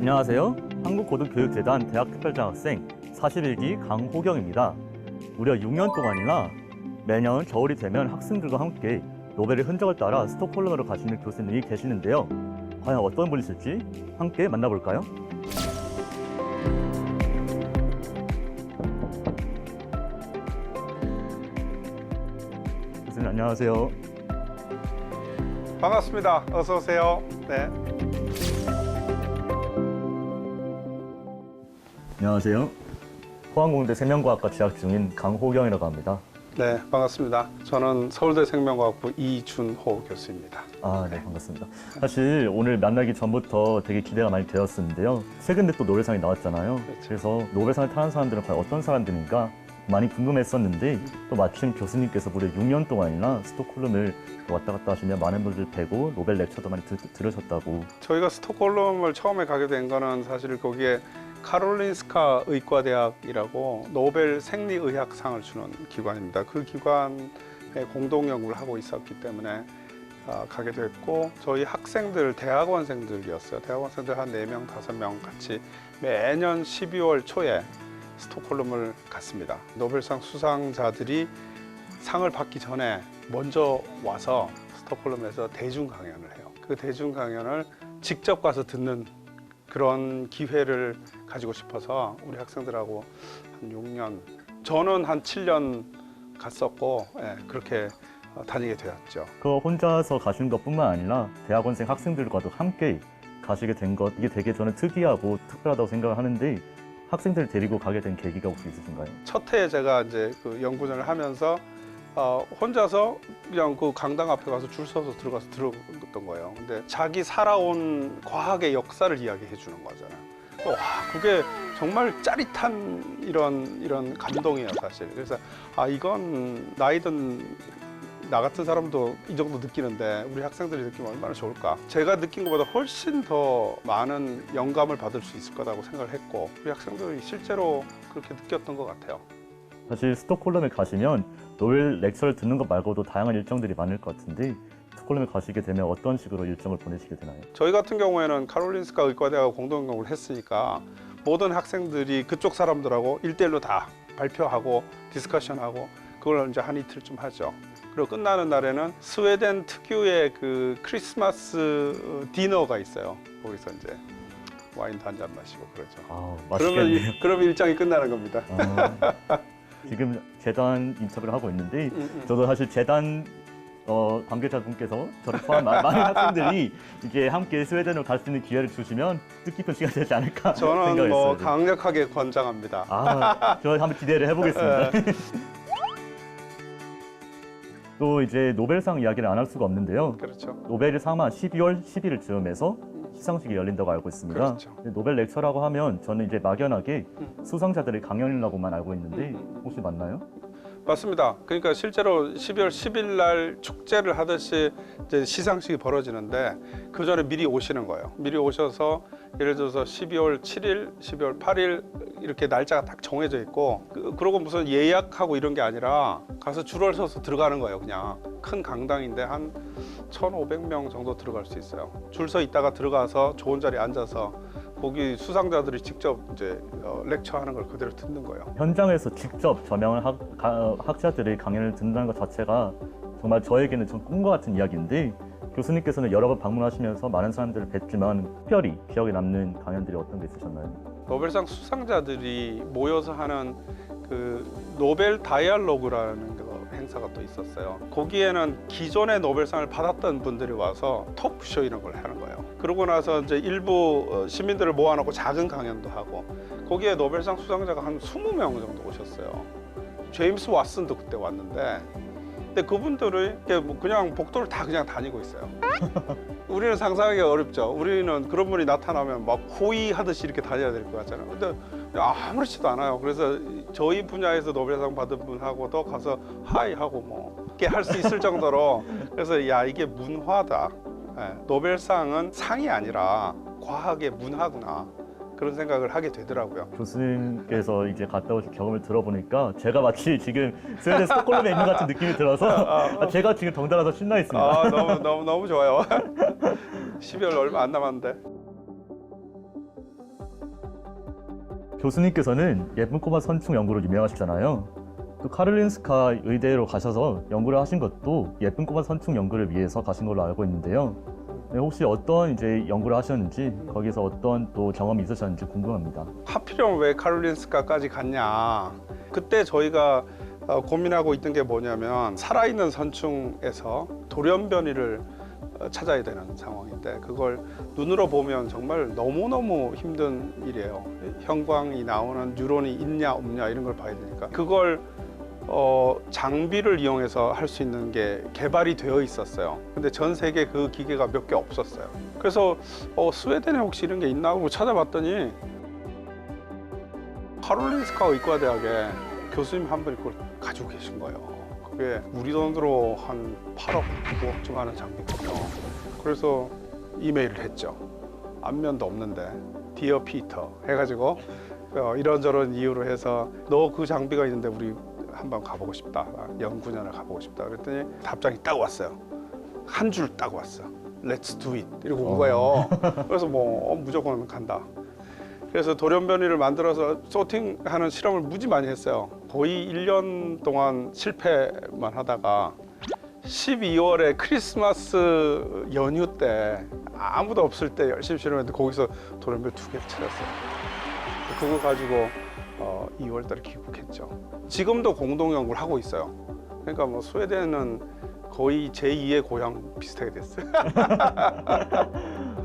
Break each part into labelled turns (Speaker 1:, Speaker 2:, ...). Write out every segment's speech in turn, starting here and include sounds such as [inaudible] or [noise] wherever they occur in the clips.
Speaker 1: 안녕하세요. 한국고등교육재단 대학특별장 학생 41기 강호경입니다. 무려 6년 동안이나 매년 겨울이 되면 학생들과 함께 노벨의 흔적을 따라 스톡홀름으로 가시는 교수님이 계시는데요. 과연 어떤 분이실지 함께 만나볼까요? 교수님 안녕하세요.
Speaker 2: 반갑습니다. 어서 오세요. 네.
Speaker 1: 안녕하세요. 포항공대 생명과학과 재학 중인 강호경이라고 합니다.
Speaker 2: 네, 반갑습니다. 저는 서울대 생명과학부 이준호 교수입니다.
Speaker 1: 아, 네, 반갑습니다. 사실 오늘 만나기 전부터 되게 기대가 많이 되었었는데요. 최근에 또 노벨상이 나왔잖아요.
Speaker 2: 그렇죠.
Speaker 1: 그래서 노벨상을 타는 사람들은 과연 어떤 사람들인가 많이 궁금했었는데 또 마침 교수님께서 무려 6년 동안이나 스톡홀름을 왔다 갔다 하시며 많은 분들 뵈고 노벨 렉처도 많이 들, 들으셨다고.
Speaker 2: 저희가 스톡홀름을 처음에 가게 된 거는 사실 거기에 카롤린스카 의과대학이라고 노벨 생리의학상을 주는 기관입니다. 그 기관에 공동 연구를 하고 있었기 때문에 아, 가게 됐고 저희 학생들 대학원생들이었어요. 대학원생들 한 네 명 다섯 명 같이 매년 12월 초에 스톡홀름을 갔습니다. 노벨상 수상자들이 상을 받기 전에 먼저 와서 스톡홀름에서 대중 강연을 해요. 그 대중 강연을 직접 가서 듣는 그런 기회를 가지고 싶어서 우리 학생들하고 한 6년, 저는 한 7년 갔었고 예, 그렇게 어, 다니게 되었죠.
Speaker 1: 그 혼자서 가시는 것뿐만 아니라 대학원생 학생들과도 함께 가시게 된 것 이게 되게 저는 특이하고 특별하다고 생각을 하는데 학생들 데리고 가게 된 계기가 혹시 있으신가요?
Speaker 2: 첫 해에 제가 이제 그 연구전을 하면서 어, 혼자서 그냥 그 강당 앞에 가서 줄 서서 들어가서 들었던 거예요. 근데 자기 살아온 과학의 역사를 이야기해 주는 거잖아요. 와, 그게 정말 짜릿한 이런 이런 감동이에요, 사실. 그래서 아 이건 나이든 나 같은 사람도 이 정도 느끼는데 우리 학생들이 느끼면 얼마나 좋을까. 제가 느낀 것보다 훨씬 더 많은 영감을 받을 수 있을 거라고 생각을 했고 우리 학생들이 실제로 그렇게 느꼈던 것 같아요.
Speaker 1: 사실 스톡홀름에 가시면 노벨 렉처를 듣는 것 말고도 다양한 일정들이 많을 것 같은데 스톡홀름에 가시게 되면 어떤 식으로 일정을 보내시게 되나요?
Speaker 2: 저희 같은 경우에는 카롤린스카 의과대하고 공동 연구를 했으니까 모든 학생들이 그쪽 사람들하고 일대일로다 발표하고 디스커션하고 그걸 이제 한 이틀쯤 하죠. 그리고 끝나는 날에는 스웨덴 특유의 그 크리스마스 디너가 있어요. 거기서 이제 와인도 한 잔 마시고 그러죠.
Speaker 1: 아
Speaker 2: 그러면 그럼 일정이 끝나는 겁니다.
Speaker 1: 아, 지금 재단 인터뷰를 하고 있는데
Speaker 2: 음, 음.
Speaker 1: 저도 사실 재단 어, 관계자분께서 저를 포함 마- 많은 학생들이 이게 함께 스웨덴으로 갈 수 있는 기회를 주시면 뜻깊은 시간 되지 않을까
Speaker 2: 저는
Speaker 1: 생각했어요.
Speaker 2: 뭐 강력하게 권장합니다.
Speaker 1: 아, 저 한번 기대를 해보겠습니다.
Speaker 2: 네. [laughs]
Speaker 1: 또 이제 노벨상 이야기를 안 할 수가 없는데요.
Speaker 2: 그렇죠.
Speaker 1: 노벨상은 12월 11일 즈음에서 시상식이 열린다고 알고 있습니다.
Speaker 2: 그렇죠.
Speaker 1: 노벨 렉처라고 하면 저는 이제 막연하게
Speaker 2: 음.
Speaker 1: 수상자들의 강연이라고만 알고 있는데
Speaker 2: 음.
Speaker 1: 혹시 맞나요?
Speaker 2: 맞습니다. 그러니까 실제로 12월 10일 날 축제를 하듯이 이제 시상식이 벌어지는데 그 전에 미리 오시는 거예요. 미리 오셔서 예를 들어서 12월 7일, 12월 8일 이렇게 날짜가 딱 정해져 있고 그, 그러고 무슨 예약하고 이런 게 아니라 가서 줄을 서서 들어가는 거예요. 그냥 큰 강당인데 한 1,500명 정도 들어갈 수 있어요. 줄 서 있다가 들어가서 좋은 자리에 앉아서 거기 수상자들이 직접 이제 어, 렉처하는 걸 그대로 듣는 거예요.
Speaker 1: 현장에서 직접 저명한 학, 가- 학자들의 강연을 듣는다는 것 자체가 정말 저에게는 좀 꿈과 같은 이야기인데 교수님께서는 여러 번 방문하시면서 많은 사람들을 뵀지만 특별히 기억에 남는 강연들이 어떤 게 있으셨나요?
Speaker 2: 노벨상 수상자들이 모여서 하는 그 노벨 다이얼로그라는 그 행사가 또 있었어요. 거기에는 기존의 노벨상을 받았던 분들이 와서 토크쇼 이런 걸 하는 거예요. 그러고 나서 이제 일부 어, 시민들을 모아놓고 작은 강연도 하고 거기에 노벨상 수상자가 한 20명 정도 오셨어요. 제임스 왓슨도 그때 왔는데 근데 이렇게 뭐 그냥 복도를 다 그냥 다니고 있어요. [laughs] 우리는 상상하기 어렵죠. 우리는 그런 분이 나타나면 막 호위하듯이 이렇게 다녀야 될 것 같잖아요. 근데 아무렇지도 않아요. 그래서 저희 분야에서 노벨상 받은 분하고도 가서 하이 하고 뭐 이렇게 할 수 있을 정도로 [laughs] 그래서 야 이게 문화다. 예, 노벨상은 상이 아니라 과학의 문화구나 그런 생각을 하게 되더라고요.
Speaker 1: 교수님께서 이제 갔다 오신 경험을 들어보니까 제가 마치 지금 스웨덴 스톡홀름에 있는 것 같은 느낌이 들어서 아, 제가 지금 덩달아서 신나 있습니다.
Speaker 2: 아 너무 너무 너무 좋아요. [laughs] 12월 얼마 안 남았는데.
Speaker 1: 교수님께서는 예쁜 꼬마 선충 연구로 유명하시잖아요. 또 카를린스카 의대로 가셔서 연구를 하신 것도 예쁜 꼬마 선충 연구를 위해서 가신 걸로 알고 있는데요. 네, 혹시 어떤 이제 연구를 하셨는지 거기서 어떤 또 경험이 있으셨는지 궁금합니다.
Speaker 2: 하필이면 왜 카롤린스카까지 갔냐? 그때 저희가 어, 고민하고 있던 게 뭐냐면 살아있는 선충에서 돌연변이를 어, 찾아야 되는 상황인데 그걸 눈으로 보면 정말 너무너무 힘든 일이에요. 형광이 나오는 뉴런이 있냐 없냐 이런 걸 봐야 되니까 그걸 어, 장비를 이용해서 할 수 있는 게 개발이 되어 있었어요. 근데 전 세계 그 기계가 몇 개 없었어요. 그래서 어, 스웨덴에 혹시 이런 게 있나 하고 찾아봤더니 카롤린스카 의과대학에 교수님 한 분이 그걸 가지고 계신 거예요. 그게 우리 돈으로 한 8억, 9억쯤 하는 장비거든요. 그래서 이메일을 했죠. 안면도 없는데 디어 피터 해가지고 어, 이런저런 이유로 해서 너 그 장비가 있는데 우리 한번 가보고 싶다. 연구년을 가보고 싶다. 그랬더니 답장이 딱 왔어요. 한 줄 딱 왔어. Let's do it. 이러고 온
Speaker 1: 어.
Speaker 2: 거예요. [laughs] 그래서 뭐 어, 무조건 간다. 그래서 돌연변이를 만들어서 소팅하는 실험을 무지 많이 했어요. 거의 1년 동안 실패만 하다가 12월에 크리스마스 연휴 때 아무도 없을 때 열심히 실험했는데 거기서 돌연변이 두 개를 찾았어요. 그거 가지고 어, 2월달에 귀국했죠. 지금도 공동 연구를 하고 있어요. 그러니까 뭐 스웨덴은 거의 제2의 고향 비슷하게 됐어요. [laughs]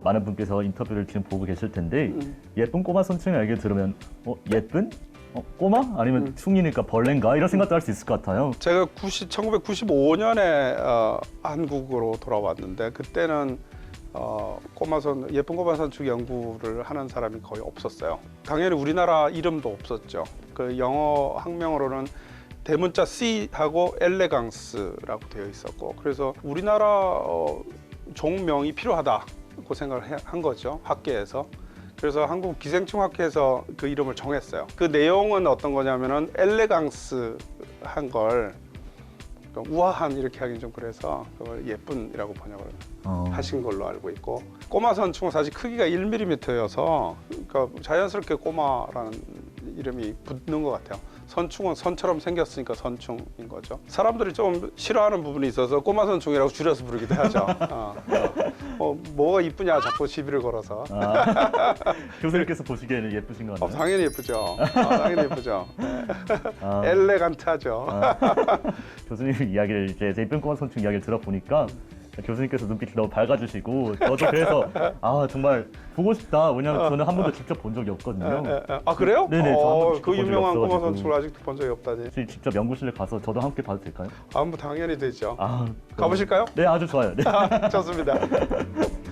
Speaker 1: 많은 분께서 인터뷰를 지금 보고 계실 텐데
Speaker 2: 음.
Speaker 1: 예쁜 꼬마 얘기를 들으면 어, 예쁜? 어, 꼬마? 아니면
Speaker 2: 음.
Speaker 1: 충이니까 벌레인가? 이런 생각도 할 수 있을 것 같아요.
Speaker 2: 제가 90, 1995년에 어, 한국으로 돌아왔는데 그때는 어, 꼬마선 예쁜 꼬마선축 연구를 하는 사람이 거의 없었어요. 당연히 우리나라 이름도 없었죠. 그 영어 학명으로는 대문자 C하고 엘레강스라고 되어 있었고 그래서 우리나라 어, 종명이 필요하다고 생각을 해- 한 거죠 학계에서. 그래서 한국 기생충 학회에서 그 이름을 정했어요. 그 내용은 어떤 거냐면은 엘레강스 한걸 그러니까 우아한 이렇게 하긴 좀 그래서 그걸 예쁜이라고 번역을
Speaker 1: 어,
Speaker 2: 하신 걸로 알고 있고 꼬마 선충은 사실 크기가 1mm여서 그러니까 자연스럽게 꼬마라는 이름이 붙는 것 같아요. 선충은 선처럼 생겼으니까 선충인 거죠. 사람들이 좀 싫어하는 부분이 있어서 꼬마 선충이라고 줄여서 부르기도 하죠. 어, 어, 뭐가 이쁘냐 자꾸 시비를 걸어서.
Speaker 1: 아, [laughs] 교수님께서 보시기에는 예쁘신 것
Speaker 2: 어,
Speaker 1: 같나요?
Speaker 2: 당연히 예쁘죠. 어, 당연히 예쁘죠.
Speaker 1: 아,
Speaker 2: 엘레간트하죠.
Speaker 1: 교수님 이야기를 이제 예쁜 꼬마 선충 이야기를 들어보니까 교수님께서 눈빛이 너무 밝아주시고 저도 그래서 아 정말 보고 싶다. 왜냐하면 저는 한 번도 직접 본 적이 없거든요.
Speaker 2: 에, 에, 에. 아 그래요?
Speaker 1: 네네, 저한
Speaker 2: 어,
Speaker 1: 번도 직접
Speaker 2: 그
Speaker 1: 본 적이
Speaker 2: 유명한 꼬마
Speaker 1: 없어가지고.
Speaker 2: 선수를 아직도 본 적이 없다니.
Speaker 1: 혹시 직접 연구실에 가서 저도 함께 봐도 될까요?
Speaker 2: 아, 뭐 당연히 되죠.
Speaker 1: 아
Speaker 2: 가보실까요?
Speaker 1: 네 아주 좋아요. 네.
Speaker 2: 좋습니다. [laughs]